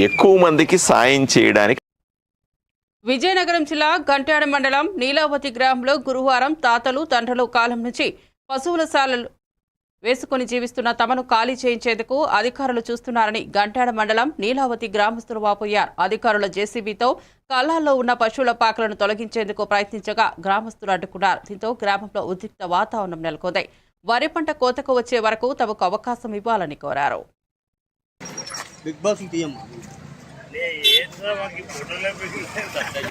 ఎక్కువ మందికి సాయం చేయడానికి విజయనగరం జిల్లా గంటాడ మండలం నీలావతి గ్రామంలో గురువారం తాతలు తండ్రులు కాలం నుంచి పశువుల శాలలు వేసుకుని జీవిస్తున్న తమను ఖాళీ చేయించేందుకు అధికారులు చూస్తున్నారని గంటాడ మండలం నీలావతి గ్రామస్తులు వాపోయారు. అధికారుల జేసీబీతో కళ్ళాల్లో ఉన్న పశువుల పాకలను తొలగించేందుకు ప్రయత్నించగా గ్రామస్తులు అడ్డుకున్నారు. దీంతో గ్రామంలో ఉద్రిక్త వాతావరణం నెలకొంది. వరి పంట కోతకు వచ్చే వరకు తమకు అవకాశం ఇవ్వాలని కోరారు. బిగ్ బాస్ తీయమ్మా. రకాల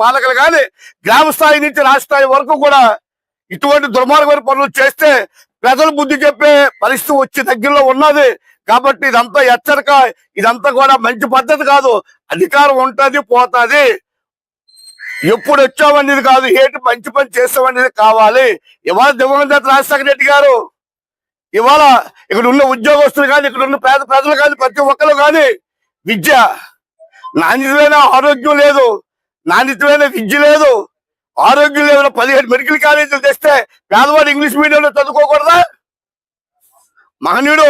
పాలకులు కానీ గ్రామ స్థాయి నుంచి రాష్ట్ర స్థాయి వరకు కూడా ఇటువంటి దుర్మార్గమైన పనులు చేస్తే ప్రజలు బుద్ధి చెప్పే పరిస్థితి వచ్చి దగ్గరలో ఉన్నది. కాబట్టి ఇదంతా హెచ్చరిక ఇదంతా కూడా మంచి పద్ధతి కాదు. అధికారం ఉంటుంది పోతాది. ఎప్పుడు వచ్చామనేది కాదు ఏంటి మంచి పని చేస్తామనేది కావాలి. ఇవాళ దివంగత రాజశేఖర రెడ్డి గారు ఇవాళ ఇక్కడ ఉన్న ఉద్యోగస్తులు కానీ ఇక్కడ ఉన్న పేద ప్రజలు కానీ ప్రతి ఒక్కరు కానీ విద్య నాణ్యమైన ఆరోగ్యం లేదు. నాణ్యతమైన విద్య లేదు. ఆరోగ్యం లేదు పదిహేడు మెడికల్ కాలేజీలు తెస్తే పేదవాడు ఇంగ్లీష్ మీడియంలో చదువుకోకూడదా? మహనీయుడు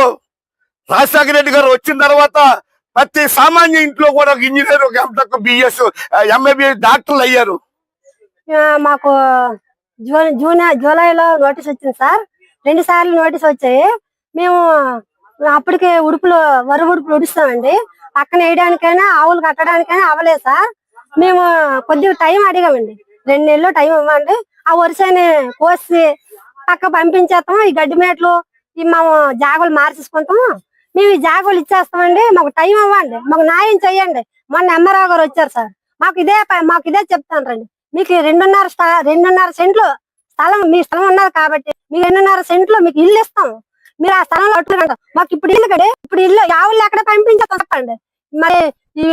రాజశేఖర రెడ్డి గారు వచ్చిన తర్వాత ప్రతి సామాన్య ఇంట్లో కూడా ఒక ఇంజనీర్ ఒక ఎంటెక్ బిఎస్ ఎంఏబిఎస్ డాక్టర్లు అయ్యారు. మాకు జూన్ జూన్ జూలైలో నోటీస్ వచ్చింది సార్. రెండు సార్లు నోటీస్ వచ్చాయి. మేము అప్పటికే ఉడుపులు వరి ఉడుపులు ఉడుస్తామండి. పక్కన వేయడానికైనా ఆవులు కట్టడానికైనా అవ్వలేదు సార్. మేము కొద్దిగా టైం అడిగామండి. రెండు నెలలు టైం ఇవ్వండి. ఆ వరుసని కోసి పక్క పంపించేస్తాము. ఈ గడ్డి మేట్లు ఈ మేము జాగులు మార్చేసుకుంటాము. మేము ఈ జాగులు ఇచ్చేస్తామండి. మాకు టైం ఇవ్వండి. మాకు న్యాయం చెయ్యండి మొన్న ఎంఆర్ఆ గారు వచ్చారు సార్. మాకు ఇదే మాకు ఇదే చెప్తాను రండి. మీకు రెండున్నర స్థ- రెండున్నర సెంట్లు స్థలం మీ స్థలం ఉన్నది కాబట్టి మీకు రెండున్నర సెంట్లు మీకు ఇల్లు ఇస్తాం. మీరు ఆ స్థలంలో అట్టుకుంటాం మాకు ఇప్పుడు ఇల్లు కడే ఇప్పుడు ఇల్లు ఆవులు ఎక్కడ పంపించేస్తాం చెప్పండి. మరి ఈ